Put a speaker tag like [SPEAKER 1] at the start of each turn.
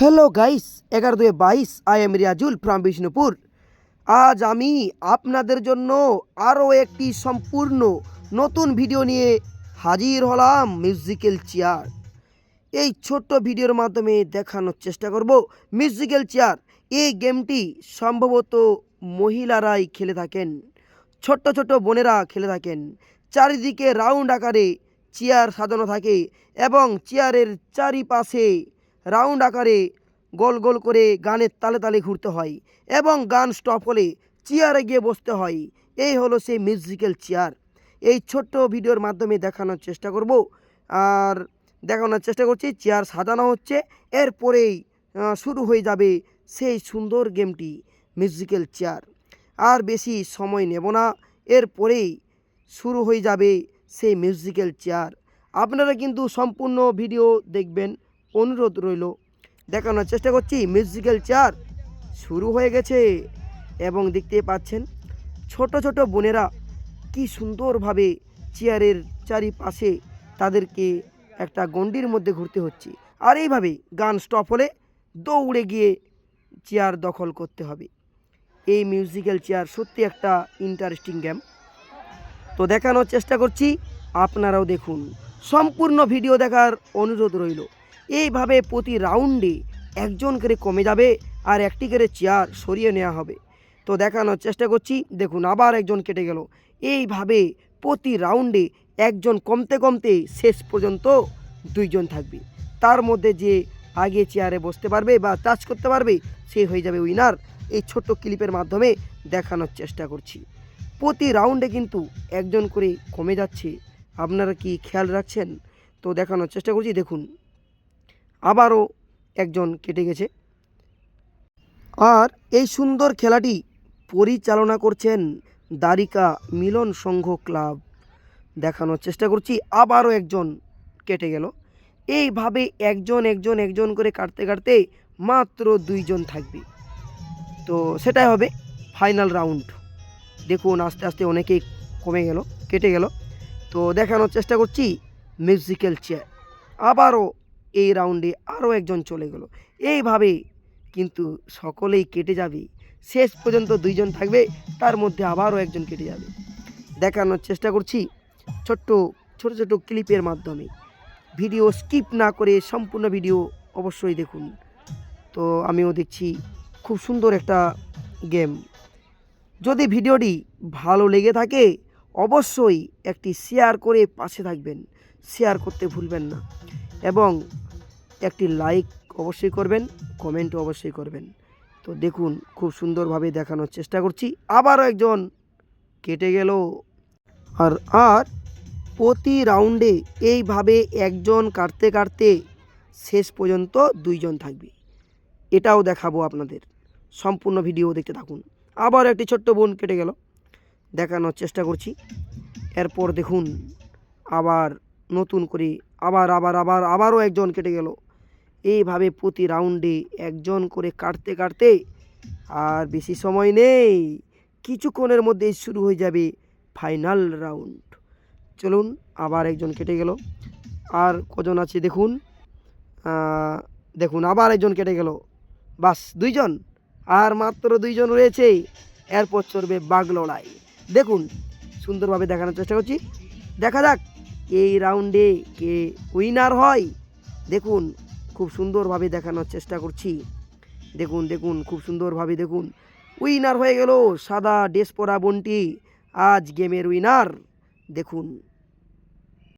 [SPEAKER 1] Hello guys এগারো দুয়ে বাইশ I am Riazul from Bishnupur আজ আমি আপনাদের জন্য আরও একটি সম্পূর্ণ নতুন ভিডিও নিয়ে হাজির হলাম মিউজিক্যাল চেয়ার এই ছোট্ট ভিডিওর মাধ্যমে দেখানোর চেষ্টা করব মিউজিক্যাল চেয়ার এই গেমটি সম্ভবত মহিলারাই খেলে থাকেন। ছোট্ট ছোট্ট বোনেরা খেলে থাকেন। চারিদিকে রাউন্ড আকারে চেয়ার সাজানো থাকে এবং চেয়ারের চারিপাশে রাউন্ড আকারে গোল গোল করে গানের তালে তালে ঘুরতে হয় এবং গান স্টপ হলে চেয়ারে গিয়ে বসতে হয়। এই হলো সেই মিউজিক্যাল চেয়ার এই ছোট্ট ভিডিওর মাধ্যমে দেখানোর চেষ্টা করব। আর দেখানোর চেষ্টা করছি চেয়ার সাজানো হচ্ছে। এরপরেই শুরু হয়ে যাবে সেই সুন্দর গেমটি মিউজিক্যাল চেয়ার আর বেশি সময় নেব না। এরপরেই শুরু হয়ে যাবে সেই মিউজিক্যাল চেয়ার আপনারা কিন্তু সম্পূর্ণ ভিডিও দেখবেন। অনুরোধ রইল। দেখানোর চেষ্টা করছি মিউজিক্যাল চেয়ার শুরু হয়ে গেছে। এবং দেখতে পাচ্ছেন, ছোট ছোট বোনেরা কি সুন্দরভাবে চেয়ারের চারিপাশে তাদেরকে একটা গণ্ডির মধ্যে ঘুরতে হচ্ছে। আর এইভাবে গান স্টপ হলে দৌড়ে গিয়ে চেয়ার দখল করতে হবে। এই মিউজিক্যাল চেয়ার সত্যি একটা ইন্টারেস্টিং গেম তো দেখানোর চেষ্টা করছি, আপনারাও দেখুন। সম্পূর্ণ ভিডিও দেখার অনুরোধ রইল। এইভাবে প্রতি রাউন্ডে একজন করে কমে যাবে আর একটি করে চেয়ার সরিয়ে নেওয়া হবে। তো দেখানোর চেষ্টা করছি, দেখুন আবার একজন কেটে গেল। এইভাবে প্রতি রাউন্ডে একজন কমতে কমতে শেষ পর্যন্ত দুইজন থাকবে। তার মধ্যে যে আগে চেয়ারে বসতে পারবে বা টাচ করতে পারবে, সে হয়ে যাবে উইনার। এই ছোট্ট ক্লিপের মাধ্যমে দেখানোর চেষ্টা করছি। প্রতি রাউন্ডে কিন্তু একজন করে কমে যাচ্ছে। আপনারা কি খেয়াল রাখছেন? তো দেখানোর চেষ্টা করছি, দেখুন। আবারও একজন কেটে গেছে। আর এই সুন্দর খেলাটি পরিচালনা করছেন দারিকা মিলন সংঘ ক্লাব। দেখানোর চেষ্টা করছি, আবারও একজন কেটে গেল। এইভাবে একজন একজন একজন করে কাটতে কাটতে মাত্র দুইজন থাকবে। তো সেটাই হবে ফাইনাল রাউন্ড। দেখুন, আস্তে আস্তে অনেকেই কমে গেল, কেটে গেল। তো দেখানোর চেষ্টা করছি মিউজিক্যাল চেয়ার। আবারও এই রাউন্ডে আরও একজন চলে গেল। এইভাবে কিন্তু সকলেই কেটে যাবে। শেষ পর্যন্ত দুইজন থাকবে, তার মধ্যে আবারও একজন কেটে যাবে। দেখানোর চেষ্টা করছি ছোট্ট, ছোট ছোট ক্লিপের মাধ্যমে। ভিডিও স্কিপ না করে সম্পূর্ণ ভিডিও অবশ্যই দেখুন। তো আমিও দেখছি খুব সুন্দর একটা গেম যদি ভিডিওটি ভালো লেগে থাকে, অবশ্যই একটি শেয়ার করে পাশে থাকবেন। শেয়ার করতে ভুলবেন না। এবং একটি লাইক অবশ্যই করবেন কমেন্ট অবশ্যই করবেন। তো দেখুন, খুব সুন্দরভাবে দেখানোর চেষ্টা করছি। আবারও একজন কেটে গেল। আর আর প্রতি রাউন্ডে এইভাবে একজন কাটতে কাটতে শেষ পর্যন্ত দুইজন থাকবে। এটাও দেখাবো আপনাদের। সম্পূর্ণ ভিডিও দেখতে থাকুন। আবার একটি ছোট্ট বোন কেটে গেল। দেখানোর চেষ্টা করছি। এরপর দেখুন, আবার নতুন করে আবার আবার আবার, আবারও একজন কেটে গেল। এইভাবে প্রতি রাউন্ডে একজন করে কাটতে কাটতে আর বেশি সময় নেই, কিছুক্ষণের মধ্যেই শুরু হয়ে যাবে ফাইনাল রাউন্ড চলুন, আবার একজন কেটে গেল। আর কজন আছে দেখুন? দেখুন, আবার একজন কেটে গেল। বাস, দুইজন? আর মাত্র দুইজন রয়েছে। এরপর চলবে বাঘ লড়াই। দেখুন, সুন্দরভাবে দেখানোর চেষ্টা করছি। দেখা যাক, এই রাউন্ডে কে উইনার হয়। দেখুন খুব সুন্দরভাবে দেখানোর চেষ্টা করছি। দেখুন দেখুন, খুব সুন্দরভাবে দেখুন। উইনার হয়ে গেল সাদা ড্রেস পরা বন্টি। আজ গেমের উইনার দেখুন।